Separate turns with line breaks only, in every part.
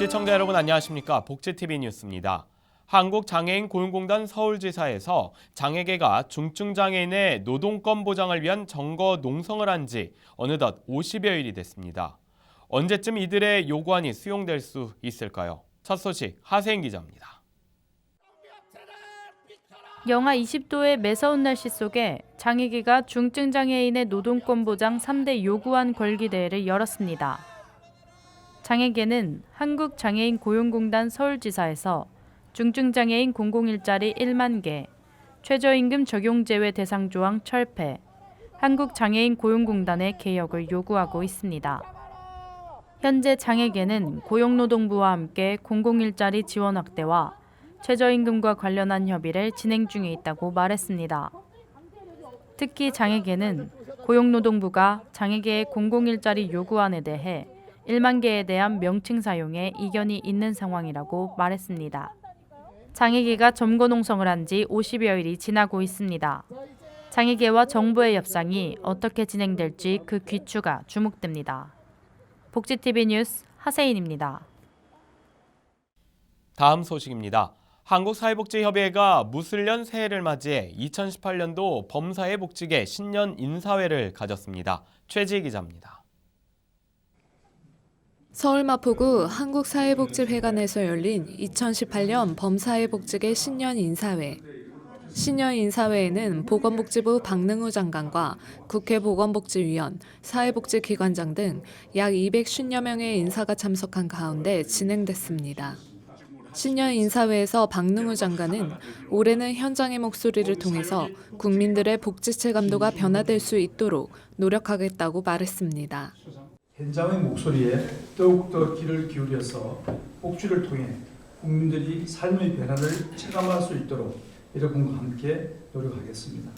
시청자 여러분 안녕하십니까? 복지TV 뉴스입니다. 한국장애인 고용공단 서울지사에서 장애계가 중증장애인의 노동권 보장을 위한 정거 농성을 한 지 어느덧 50여일이 됐습니다. 언제쯤 이들의 요구안이 수용될 수 있을까요? 첫 소식 하세인 기자입니다.
영하 20도의 매서운 날씨 속에 장애계가 중증 장애인의 노동권 보장 3대 요구안 걸기 대회를 열었습니다. 장애계는 한국장애인 고용공단 서울지사에서 중증 장애인 공공일자리 1만 개, 최저임금 적용 제외 대상 조항 철폐, 한국장애인 고용공단의 개혁을 요구하고 있습니다. 현재 장애계는 고용노동부와 함께 공공일자리 지원 확대와 최저임금과 관련한 협의를 진행 중에 있다고 말했습니다. 특히 장애계는 고용노동부가 장애계의 공공일자리 요구안에 대해 1만 개에 대한 명칭 사용에 이견이 있는 상황이라고 말했습니다. 장애계가 점거 농성을 한 지 50여일이 지나고 있습니다. 장애계와 정부의 협상이 어떻게 진행될지 그 귀추가 주목됩니다. 복지TV 뉴스 하세인입니다.
다음 소식입니다. 한국사회복지협의회가 무술년 새해를 맞이해 2018년도 범사회 복지계 신년 인사회를 가졌습니다. 최지 기자입니다.
서울 마포구 한국사회복지회관에서 열린 2018년 범사회복지계 신년 인사회. 신년 인사회에는 보건복지부 박능우 장관과 국회 보건복지위원, 사회복지기관장 등 약 250여 명의 인사가 참석한 가운데 진행됐습니다. 신년 인사회에서 박능우 장관은 올해는 현장의 목소리를 통해서 국민들의 복지 체감도가 변화될 수 있도록 노력하겠다고 말했습니다.
현장의 목소리에 더욱더 귀를 기울여서 복지를 통해 국민들이 삶의 변화를 체감할 수 있도록 여러분과 함께 노력하겠습니다.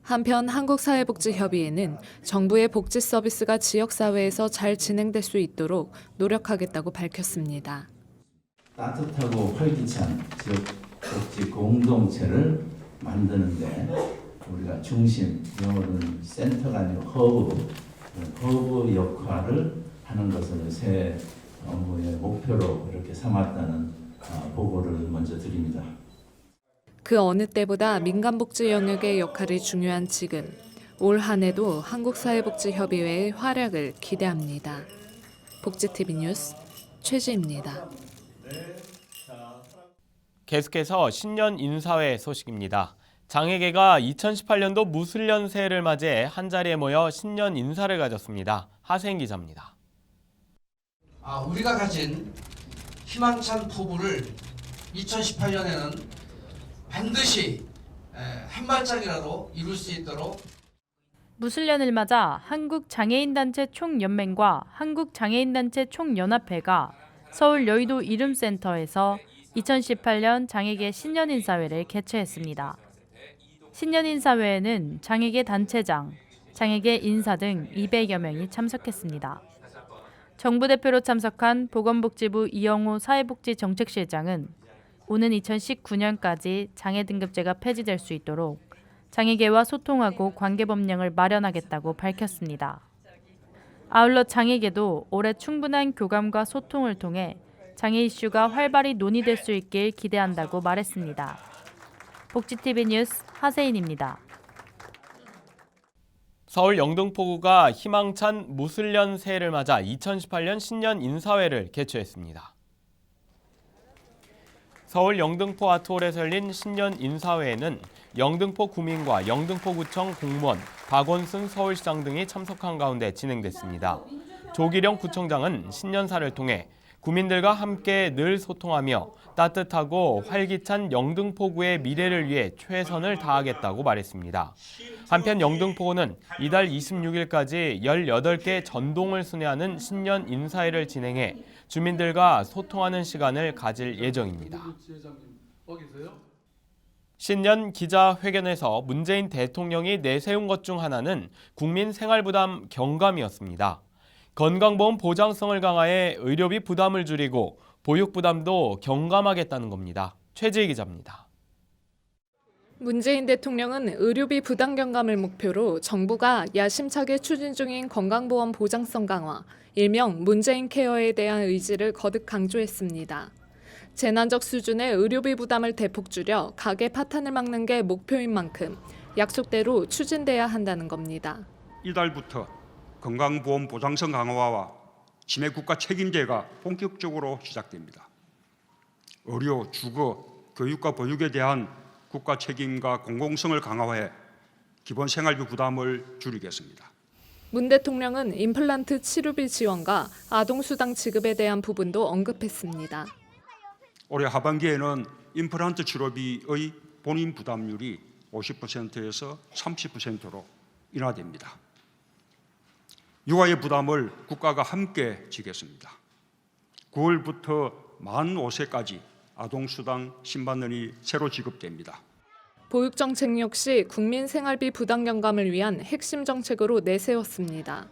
한편 한국사회복지협의회는 정부의 복지 서비스가 지역사회에서 잘 진행될 수 있도록 노력하겠다고 밝혔습니다.
따뜻하고 활기찬 지역 복지 공동체를 만드는데 우리가 중심, 영어로는 센터가 아니고 허브, 허브 역할을 하는 것을 새 업무의 목표로 이렇게 삼았다는 어, 보고를 먼저 드립니다.
그 어느 때보다 민간복지 영역의 역할이 중요한 지금 올 한 해도 한국사회복지협의회의 활약을 기대합니다. 복지TV 뉴스 최지입니다.
계속해서 신년 인사회 소식입니다. 장애계가 2018년도 무술년 새해를 맞이해 한자리에 모여 신년 인사를 가졌습니다. 하세인 기자입니다.
아, 우리가 가진 희망찬 포부를 2018년에는 반드시 에, 한 발짝이라도 이룰 수 있도록
무술년을 맞아 한국장애인단체 총연맹과 한국장애인단체 총연합회가 서울 여의도 이름센터에서 2018년 장애계 신년인사회를 개최했습니다. 신년인사회에는 장애계 단체장, 장애계 인사 등 200여 명이 참석했습니다. 정부 대표로 참석한 보건복지부 이영호 사회복지정책실장은 오는 2019년까지 장애 등급제가 폐지될 수 있도록 장애계와 소통하고 관계 법령을 마련하겠다고 밝혔습니다. 아울러 장애계도 올해 충분한 교감과 소통을 통해 장애 이슈가 활발히 논의될 수 있길 기대한다고 말했습니다. 복지TV 뉴스 하세인입니다.
서울 영등포구가 희망찬 무술년 새해를 맞아 2018년 신년 인사회를 개최했습니다. 서울 영등포 아트홀에서 열린 신년 인사회에는 영등포 구민과 영등포구청 공무원, 박원순 서울시장 등이 참석한 가운데 진행됐습니다. 조기령 구청장은 신년사를 통해 구민들과 함께 늘 소통하며 따뜻하고 활기찬 영등포구의 미래를 위해 최선을 다하겠다고 말했습니다. 한편 영등포구는 이달 26일까지 18개 전동을 순회하는 신년 인사회를 진행해 주민들과 소통하는 시간을 가질 예정입니다. 신년 기자회견에서 문재인 대통령이 내세운 것 중 하나는 국민 생활 부담 경감이었습니다. 건강보험 보장성을 강화해 의료비 부담을 줄이고 보육 부담도 경감하겠다는 겁니다. 최지희 기자입니다.
문재인 대통령은 의료비 부담 경감을 목표로 정부가 야심차게 추진 중인 건강보험 보장성 강화, 일명 문재인 케어에 대한 의지를 거듭 강조했습니다. 재난적 수준의 의료비 부담을 대폭 줄여 가계 파탄을 막는 게 목표인 만큼 약속대로 추진돼야 한다는 겁니다.
이달부터 건강보험 보장성 강화와 치매 국가 책임제가 본격적으로 시작됩니다. 의료, 주거, 교육과 보육에 대한 국가 책임과 공공성을 강화해 기본 생활비 부담을 줄이겠습니다.
문 대통령은 임플란트 치료비 지원과 아동 수당 지급에 대한 부분도 언급했습니다.
올해 하반기에는 임플란트 치료비의 본인 부담률이 50%에서 30%로 인하됩니다. 육아의 부담을 국가가 함께 지겠습니다. 9월부터 만 5세까지 아동수당 10만 원이 새로 지급됩니다.
보육 정책 역시 국민 생활비 부담 경감을 위한 핵심 정책으로 내세웠습니다.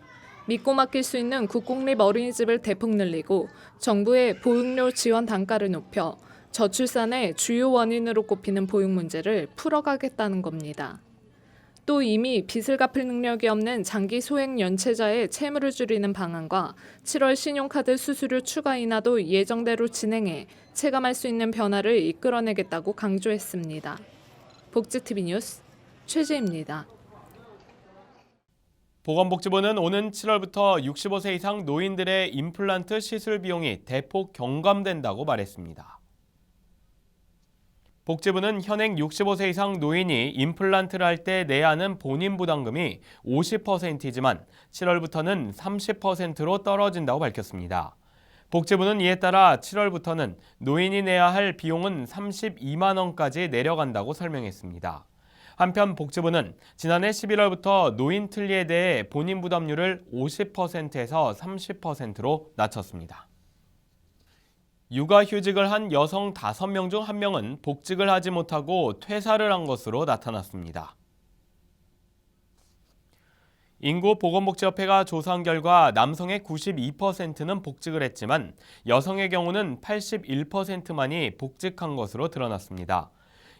믿고 맡길 수 있는 국공립 어린이집을 대폭 늘리고 정부의 보육료 지원 단가를 높여 저출산의 주요 원인으로 꼽히는 보육 문제를 풀어가겠다는 겁니다. 또 이미 빚을 갚을 능력이 없는 장기 소액 연체자의 채무를 줄이는 방안과 7월 신용카드 수수료 추가 인하도 예정대로 진행해 체감할 수 있는 변화를 이끌어내겠다고 강조했습니다. 복지TV 뉴스 최재입니다.
보건복지부는 오는 7월부터 65세 이상 노인들의 임플란트 시술 비용이 대폭 경감된다고 말했습니다. 복지부는 현행 65세 이상 노인이 임플란트를 할 때 내야 하는 본인 부담금이 50%이지만 7월부터는 30%로 떨어진다고 밝혔습니다. 복지부는 이에 따라 7월부터는 노인이 내야 할 비용은 32만 원까지 내려간다고 설명했습니다. 한편 복지부는 지난해 11월부터 노인 틀니에 대해 본인 부담률을 50%에서 30%로 낮췄습니다. 육아휴직을 한 여성 5명 중 1명은 복직을 하지 못하고 퇴사를 한 것으로 나타났습니다. 인구보건복지협회가 조사한 결과 남성의 92%는 복직을 했지만 여성의 경우는 81%만이 복직한 것으로 드러났습니다.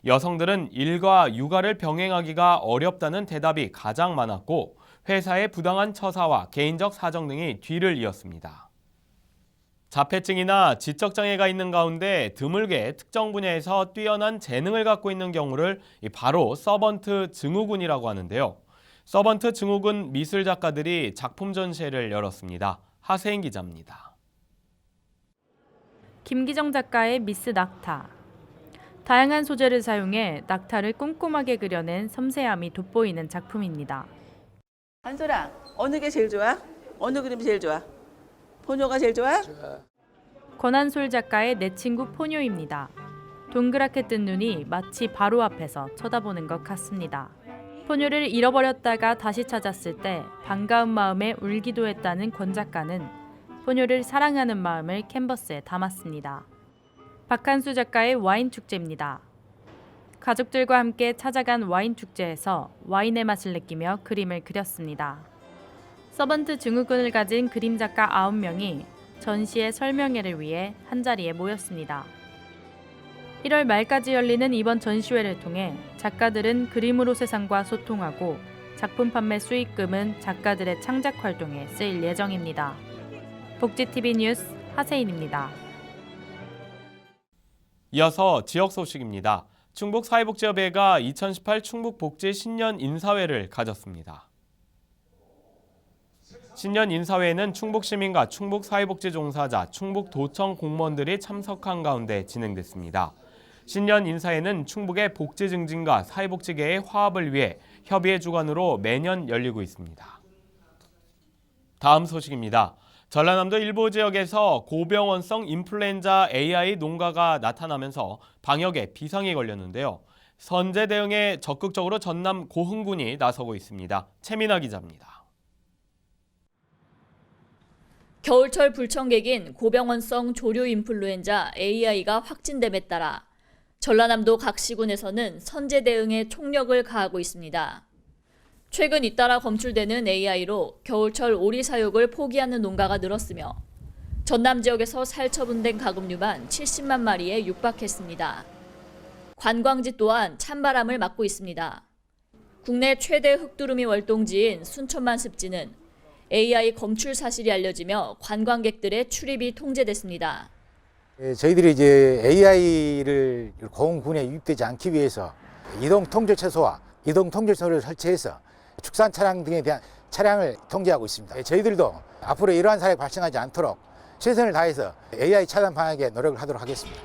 여성들은 일과 육아를 병행하기가 어렵다는 대답이 가장 많았고 회사의 부당한 처사와 개인적 사정 등이 뒤를 이었습니다. 자폐증이나 지적장애가 있는 가운데 드물게 특정 분야에서 뛰어난 재능을 갖고 있는 경우를 바로 서번트 증후군이라고 하는데요. 서번트 증후군 미술 작가들이 작품 전시회를 열었습니다. 하세인 기자입니다.
김기정 작가의 미스 낙타. 다양한 소재를 사용해 낙타를 꼼꼼하게 그려낸 섬세함이 돋보이는 작품입니다.
한솔아 어느 게 제일 좋아? 어느 그림이 제일 좋아? 포뇨가 제일 좋아?
권한솔 작가의 내 친구 포뇨입니다. 동그랗게 뜬 눈이 마치 바로 앞에서 쳐다보는 것 같습니다. 포뇨를 잃어버렸다가 다시 찾았을 때 반가운 마음에 울기도 했다는 권 작가는 포뇨를 사랑하는 마음을 캔버스에 담았습니다. 박한수 작가의 와인 축제입니다. 가족들과 함께 찾아간 와인 축제에서 와인의 맛을 느끼며 그림을 그렸습니다. 서번트 증후군을 가진 그림 작가 9명이 전시의 설명회를 위해 한자리에 모였습니다. 1월 말까지 열리는 이번 전시회를 통해 작가들은 그림으로 세상과 소통하고 작품 판매 수익금은 작가들의 창작 활동에 쓰일 예정입니다. 복지TV 뉴스 하세인입니다.
이어서 지역 소식입니다. 충북 사회복지협회가 2018 충북 복지 신년 인사회를 가졌습니다. 신년 인사회는 충북 시민과 충북 사회복지 종사자, 충북 도청 공무원들이 참석한 가운데 진행됐습니다. 신년 인사회는 충북의 복지 증진과 사회복지계의 화합을 위해 협의회 주관으로 매년 열리고 있습니다. 다음 소식입니다. 전라남도 일부 지역에서 고병원성 인플루엔자 AI 농가가 나타나면서 방역에 비상이 걸렸는데요. 선제 대응에 적극적으로 전남 고흥군이 나서고 있습니다. 최민아 기자입니다.
겨울철 불청객인 고병원성 조류 인플루엔자 AI가 확진됨에 따라 전라남도 각 시군에서는 선제 대응에 총력을 가하고 있습니다. 최근 잇따라 검출되는 AI로 겨울철 오리 사육을 포기하는 농가가 늘었으며 전남 지역에서 살처분된 가금류만 70만 마리에 육박했습니다. 관광지 또한 찬바람을 맞고 있습니다. 국내 최대 흑두루미 월동지인 순천만 습지는 AI 검출 사실이 알려지며 관광객들의 출입이 통제됐습니다.
예, 저희들이 이제 AI를 공군에 유입되지 않기 위해서 이동 통제 최소화, 이동 통제소를 설치해서 축산 차량 등에 대한 차량을 통제하고 있습니다. 예, 저희들도 앞으로 이러한 사례가 발생하지 않도록 최선을 다해서 AI 차단 방역에 노력을 하도록 하겠습니다.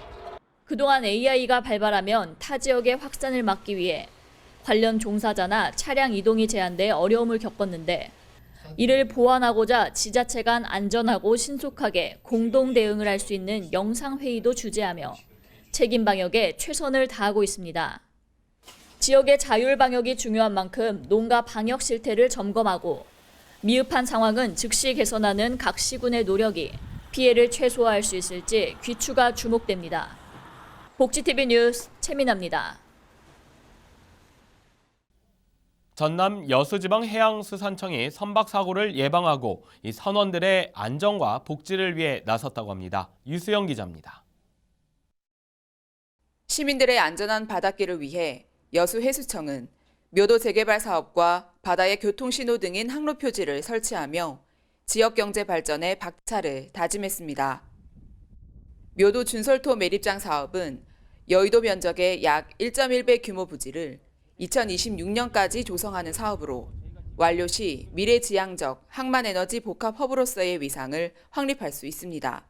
그동안 AI가 발발하면 타 지역의 확산을 막기 위해 관련 종사자나 차량 이동이 제한돼 어려움을 겪었는데 이를 보완하고자 지자체 간 안전하고 신속하게 공동 대응을 할 수 있는 영상 회의도 주재하며 책임 방역에 최선을 다하고 있습니다. 지역의 자율 방역이 중요한 만큼 농가 방역 실태를 점검하고 미흡한 상황은 즉시 개선하는 각 시군의 노력이 피해를 최소화할 수 있을지 귀추가 주목됩니다. 복지TV 뉴스 최민아입니다.
전남 여수지방 해양수산청이 선박 사고를 예방하고 이 선원들의 안전과 복지를 위해 나섰다고 합니다. 유수영 기자입니다.
시민들의 안전한 바닷길을 위해 여수해수청은 묘도 재개발 사업과 바다의 교통신호 등인 항로 표지를 설치하며 지역 경제 발전에 박차를 다짐했습니다. 묘도 준설토 매립장 사업은 여의도 면적의 약 1.1배 규모 부지를 2026년까지 조성하는 사업으로 완료 시 미래지향적 항만에너지 복합 허브로서의 위상을 확립할 수 있습니다.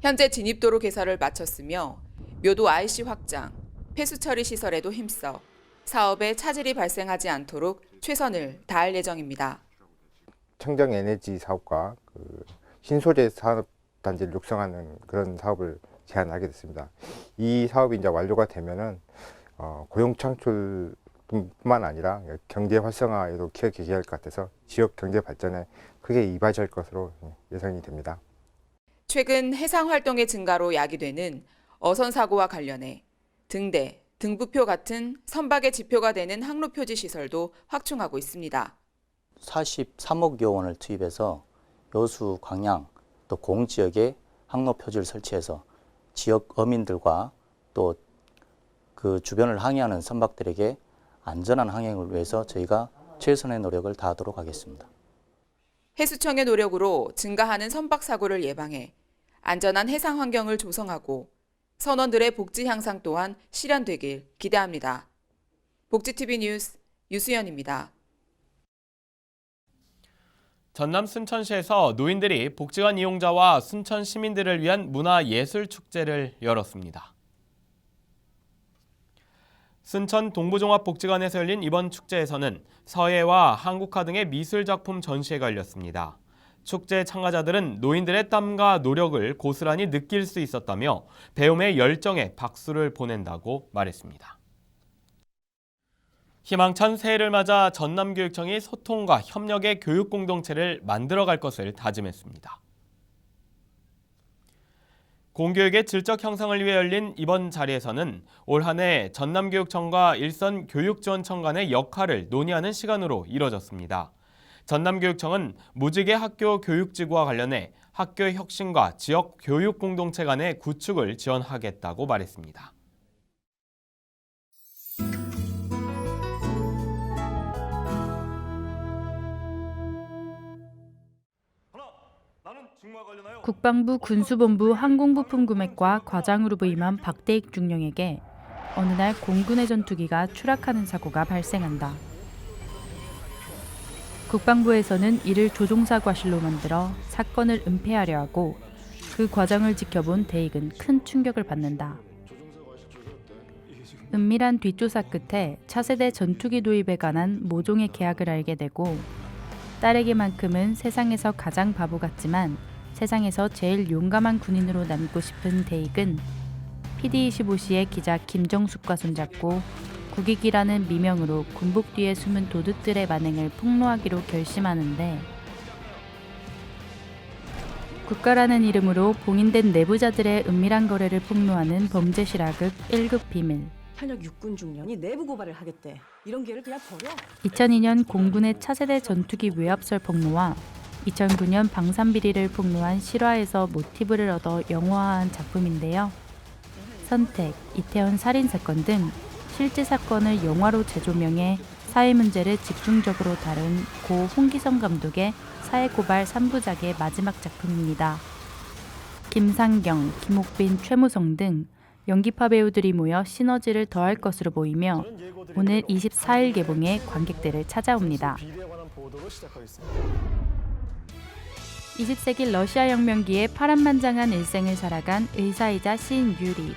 현재 진입도로 개설을 마쳤으며 묘도 IC 확장, 폐수 처리 시설에도 힘써 사업에 차질이 발생하지 않도록 최선을 다할 예정입니다.
청정 에너지 사업과 그 신소재 산업 단지를 육성하는 그런 사업을 제안하게 됐습니다. 이 사업이 이제 완료가 되면은 어, 고용 창출 뿐만 아니라 경제 활성화에도 기여 기할 것 같아서 지역 경제 발전에 크게 이바지할 것으로 예상이 됩니다.
최근 해상 활동의 증가로 야기되는 어선 사고와 관련해 등대, 등부표 같은 선박의 지표가 되는 항로 표지 시설도 확충하고 있습니다.
43억여 원을 투입해서 여수, 광양 또 공 지역에 항로 표지를 설치해서 지역 어민들과 또 그 주변을 항해하는 선박들에게 안전한 항행을 위해서 저희가 최선의 노력을 다하도록 하겠습니다.
해수청의 노력으로 증가하는 선박 사고를 예방해 안전한 해상 환경을 조성하고 선원들의 복지 향상 또한 실현되길 기대합니다. 복지TV 뉴스 유수연입니다.
전남 순천시에서 노인들이 복지관 이용자와 순천 시민들을 위한 문화예술축제를 열었습니다. 순천 동부종합복지관에서 열린 이번 축제에서는 서예와 한국화 등의 미술 작품 전시회가 열렸습니다. 축제 참가자들은 노인들의 땀과 노력을 고스란히 느낄 수 있었다며 배움의 열정에 박수를 보낸다고 말했습니다. 희망찬 새해를 맞아 전남교육청이 소통과 협력의 교육 공동체를 만들어갈 것을 다짐했습니다. 공교육의 질적 형성을 위해 열린 이번 자리에서는 올 한해 전남교육청과 일선 교육지원청 간의 역할을 논의하는 시간으로 이뤄졌습니다. 전남교육청은 무직의 학교 교육지구와 관련해 학교 혁신과 지역 교육 공동체 간의 구축을 지원하겠다고 말했습니다.
국방부 군수본부 항공부품 구매과 과장으로 부임한 박대익 중령에게 어느 날 공군의 전투기가 추락하는 사고가 발생한다. 국방부에서는 이를 조종사 과실로 만들어 사건을 은폐하려 하고 그 과정을 지켜본 대익은 큰 충격을 받는다. 은밀한 뒷조사 끝에 차세대 전투기 도입에 관한 모종의 계약을 알게 되고 딸에게만큼은 세상에서 가장 바보 같지만 세상에서 제일 용감한 군인으로 남고 싶은 대익은 PD25C의 기자 김정숙과 손잡고 국익이라는 미명으로 군복 뒤에 숨은 도둑들의 만행을 폭로하기로 결심하는데 국가라는 이름으로 봉인된 내부자들의 은밀한 거래를 폭로하는 범죄 실화극 1급 비밀
현역 육군 중년이 내부 고발을 하겠대. 이런 기회를 그냥 버려.
2002년 공군의 차세대 전투기 외압설 폭로와 2009년 방산 비리를 폭로한 실화에서 모티브를 얻어 영화화한 작품인데요. 선택, 이태원 살인 사건 등 실제 사건을 영화로 재조명해 사회 문제를 집중적으로 다룬 고 홍기성 감독의 사회고발 3부작의 마지막 작품입니다. 김상경, 김옥빈, 최무성 등 연기파 배우들이 모여 시너지를 더할 것으로 보이며 오늘 24일 개봉해 관객들을 찾아옵니다. 20세기 러시아 혁명기에 파란만장한 일생을 살아간 의사이자 시인 유리.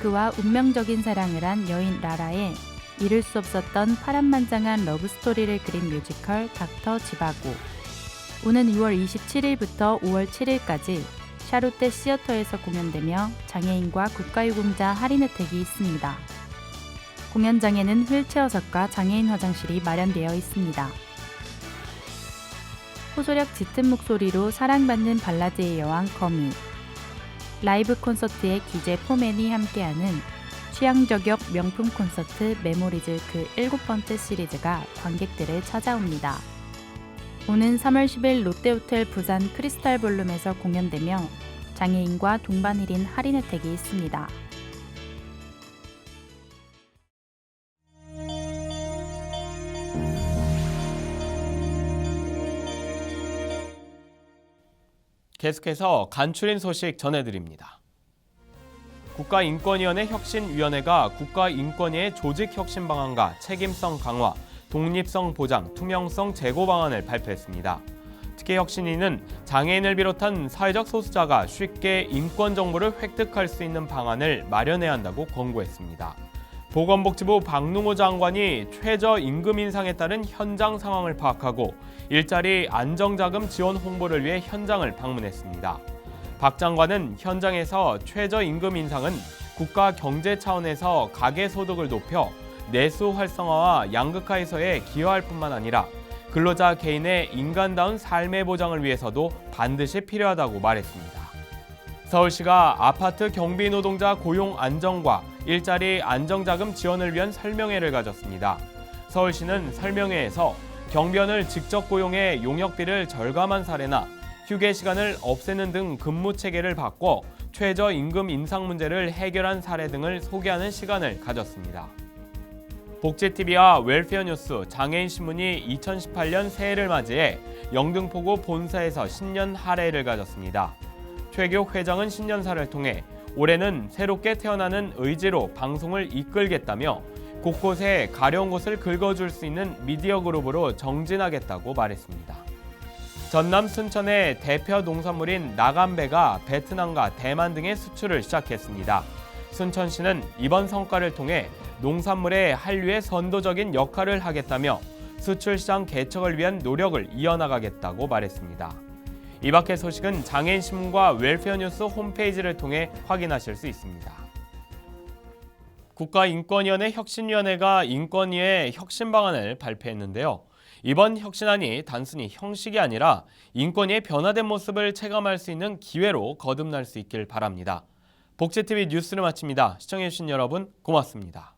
그와 운명적인 사랑을 한 여인 라라의 이룰 수 없었던 파란만장한 러브스토리를 그린 뮤지컬 닥터 지바고. 오는 2월 27일부터 5월 7일까지 샤롯데 시어터에서 공연되며 장애인과 국가유공자 할인 혜택이 있습니다. 공연장에는 휠체어석과 장애인 화장실이 마련되어 있습니다. 호소력 짙은 목소리로 사랑받는 발라드의 여왕 거미 라이브 콘서트에 기재 포맨이 함께하는 취향 저격 명품 콘서트 메모리즈 그 일곱 번째 시리즈가 관객들을 찾아옵니다. 오는 3월 10일 롯데호텔 부산 크리스탈 볼룸에서 공연되며 장애인과 동반 1인 할인 혜택이 있습니다.
계속해서 간추린 소식 전해드립니다. 국가인권위원회 혁신위원회가 국가인권위의 조직혁신 방안과 책임성 강화, 독립성 보장, 투명성 제고 방안을 발표했습니다. 특히 혁신위는 장애인을 비롯한 사회적 소수자가 쉽게 인권 정보를 획득할 수 있는 방안을 마련해야 한다고 권고했습니다. 보건복지부 박능호 장관이 최저 임금 인상에 따른 현장 상황을 파악하고 일자리 안정자금 지원 홍보를 위해 현장을 방문했습니다. 박 장관은 현장에서 최저 임금 인상은 국가 경제 차원에서 가계 소득을 높여 내수 활성화와 양극화해소에 기여할 뿐만 아니라 근로자 개인의 인간다운 삶의 보장을 위해서도 반드시 필요하다고 말했습니다. 서울시가 아파트 경비 노동자 고용 안정과 일자리 안정자금 지원을 위한 설명회를 가졌습니다. 서울시는 설명회에서 경비원을 직접 고용해 용역비를 절감한 사례나 휴게 시간을 없애는 등 근무 체계를 바꿔 최저 임금 인상 문제를 해결한 사례 등을 소개하는 시간을 가졌습니다. 복지TV와 웰페어 뉴스 장애인 신문이 2018년 새해를 맞이해 영등포구 본사에서 신년 할애를 가졌습니다. 최교 회장은 신년사를 통해 올해는 새롭게 태어나는 의지로 방송을 이끌겠다며 곳곳에 가려운 곳을 긁어줄 수 있는 미디어 그룹으로 정진하겠다고 말했습니다. 전남 순천의 대표 농산물인 나간배가 베트남과 대만 등의 수출을 시작했습니다. 순천시는 이번 성과를 통해 농산물의 한류의 선도적인 역할을 하겠다며 수출 시장 개척을 위한 노력을 이어나가겠다고 말했습니다. 이 밖의 소식은 장애인신문과 웰페어 뉴스 홈페이지를 통해 확인하실 수 있습니다. 국가인권위원회 혁신위원회가 인권위의 혁신 방안을 발표했는데요. 이번 혁신안이 단순히 형식이 아니라 인권위의 변화된 모습을 체감할 수 있는 기회로 거듭날 수 있길 바랍니다. 복지TV 뉴스를 마칩니다. 시청해주신 여러분 고맙습니다.